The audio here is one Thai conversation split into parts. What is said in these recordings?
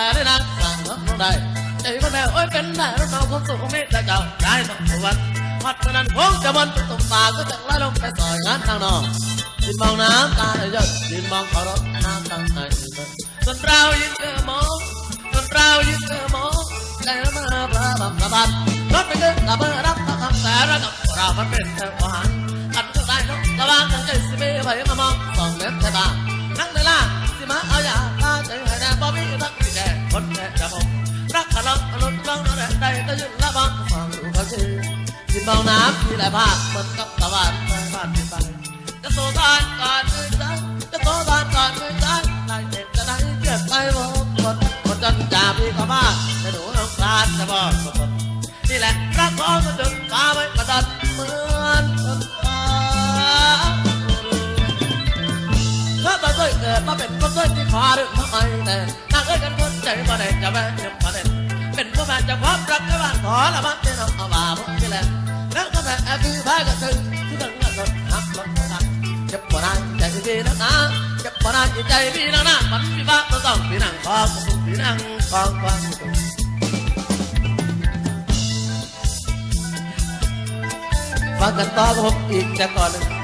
ได้พอจะแต่ได้นางสั่งได้ใจคนแม่โอ้ยเป็นได้รถเราคนสูงไม่ได้เจ้าได้ต้องสวัติพัดนั้นคงจะมันตุ่มปาก็จะไล่ลงไปซอยงานทางนอกยืนมองน้ำตาเยอะยืนมองเขารถน้ำตั้งใจส่วนเรายืนเจอมองส่วนเรายืนเจอมองใจละมาบลาบับกระบันรถไปเดินกระเบื้องรับตะคำแต่ระดับเรามันเป็นเธอหวานอันก็ได้นกระวางกันใจสิเบ้ไปมามอง แค่จะมองรักขลังอนุนบ้างนั่นแหละได้แต่ยืนละบังฟังดูเขาชื่อกินเบาน้ำที่ไหลภาคเหมือนกับตะวันไปบ้านไปจะโตทานก่อนอื่นใจจะโตทานก่อนอื่นใจได้เด็ดจะได้เกิดไปหมดหมดหมดจนจ่าพี่ก็มาจะหนูน้องคลาจะบอกหมดนี่แหละรักของมันจนฟ้าไม่ประดันเหมือนต้นฟ้าถ้าตาเคยเกิดมาเป็นคนเคยที่ขอหรือทำไมแต่ เอ้ยกันคนใจมาได้จะแม่ยังมาได้เป็นผู้แม่จะความรักกับบ้านขอละมันที่น้องเอาบาพวกนี่แหละแล้วก็แม่คือพายกันถึงที่ตั้งเงินสดหักลงมาเจ็บปวดใจดีนักนะจ็บปวดใจดีนักนะมันมีบ้าต้องปีนังคองปีนังคองคองฟังกันต่อกับผมอีกแต่ก่อนหนึ่ง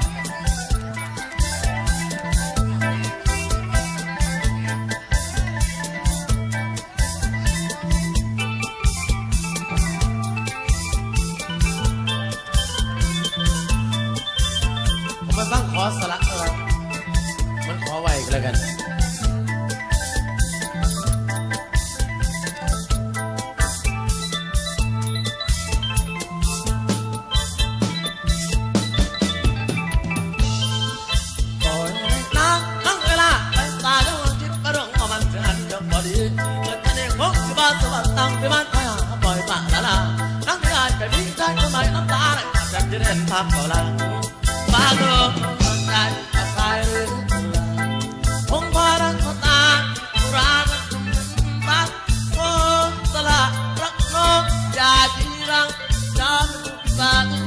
จะเด่นพัก่าลังบ้าโลกใจกับใครหรือคงพารักตารารักตาโอ้สละรักน้องอย่าทีรังจำสังตื่น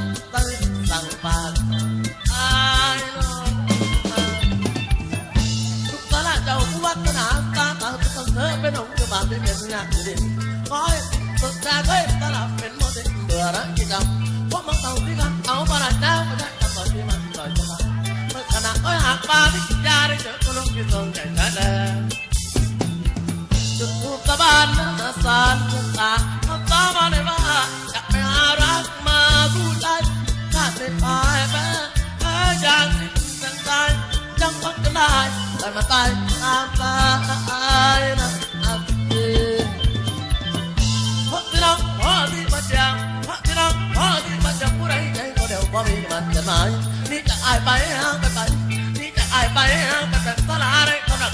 เจอคนลงที่ตรงใจฉันแล้วจุดทูบตะบานนาสารทุกตาเขาตามาในว่าจะไปหารักมาผู้ใจชาติในปลายแม่แพ้อย่างสิ้นสังตายจังพักกันได้แต่มาตายตามตายนะอับเย็นพระที่น้องพระที่มาจังพระที่น้องพระที่มาจังผู้ใดใจก็เดียวบ่มีมันจะไหมายนี่จะอายไปห่างไปไป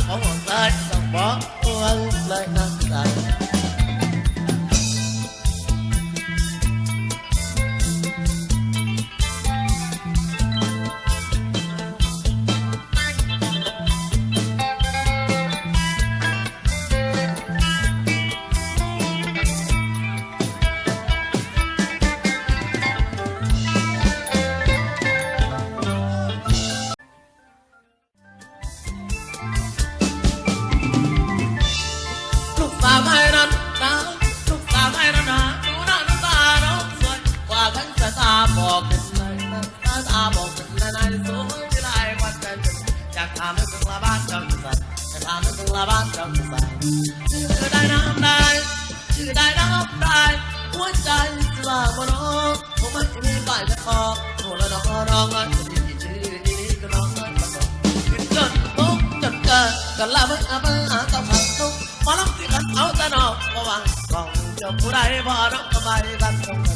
ไบอกกันเลยตาตาบอกกันเลยนายสวยที่ไรกว่ากันอยากถามให้ถึงละบ้านจ้าอยู่สัตว์อยากถามให้ถึงละบ้านจ้าอยู่สัตว์ชื่อได้น้ำได้ชื่อได้น้ำได้หัวใจจะว่าบน้องผมไม่มีป้ายจะบอกโอ้ละน้องน้องมันจะมีชื่อนี้ก็น้องมันก็ต้องขึ้นจนทุกจนเกิดกันละเมื่อเมื่อต้องทำทุกมาลับที่กันเอาแต่นอกมาวังกองเจ้าผู้ใดบ่น้องทำไมกันตรง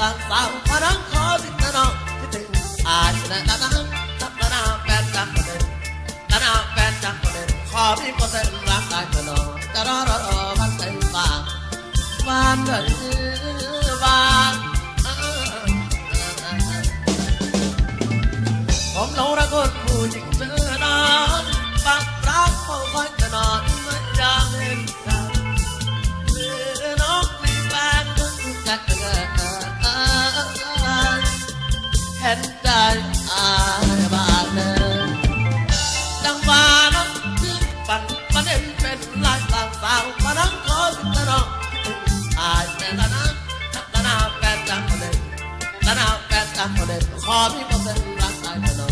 ลายต่างสาวพนังขอสิทธิ์น้องที่ถึงอาชนะนะนะนับนาแฟนกันประเด็นนานา ตะนาแฟนจังค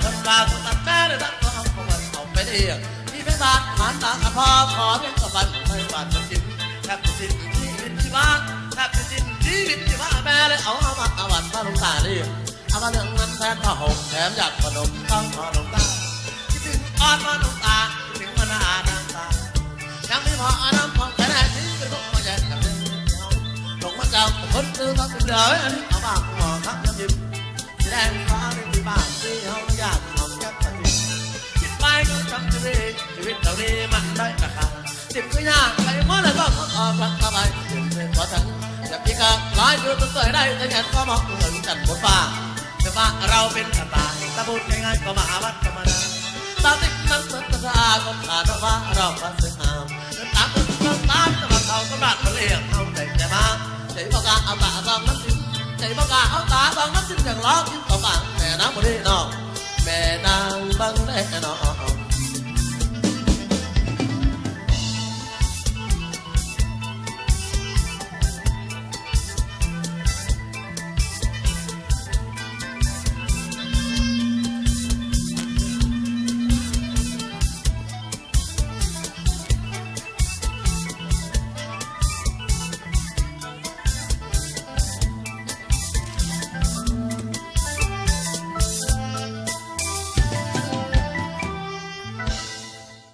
เอาพันปลาตัวตัดแม่เลยนะก็เอาของมันเอาไปเรียกพี่เป็นบาทหานตากับพ่อขอเพียงกับมันไม่บาดจะกินแทบจะสิ้นชีวิตที่บ้านแทบจะสิ้นชีวิตที่บ้านแม่เลยเอาเอามาอาวันมาลงตาดิเอามาเรื่องนั้นแทนผ้าห่มแถมอยากขนมต้องมาลงตาคิดถึงอ่อนมาลงตาคิดถึงมันาน้ำตายังไม่พอน้ำพองแค่ไหนที่จะลุกมาแย่กับเรื่องเดียวลงมาจ้าคนซื้อต้องเป็นเดือดอัน ชีวิตชีวิตเรานี้มันได้ราคาจิบก็ยากไปเมื่อไรก็ออกรักทำไมจิบเป็นเพราะฉันอย่าพิการร้ายอยู่ตัวได้แต่เห็นก็มองเหมือนกันบนฟ้าแต่ว่าเราเป็นกันตายตะบุญง่ายๆก็มาวัดธรรมดาตาติ๊กนั้นเหมือนตาคนขาดว่าเราพันธุ์งามเดินตามคนตามตามตะวันเขาก็รักมาเลี้ยงเอาแต่ใจมาใจบอกกาเอาตาสองน้ำจิ้มใจบอกาเอาตาสองน้ำจิ้มอย่างล้อกินต่อบางแม่น้ำบุรีนองแม่นางบังแน่นอน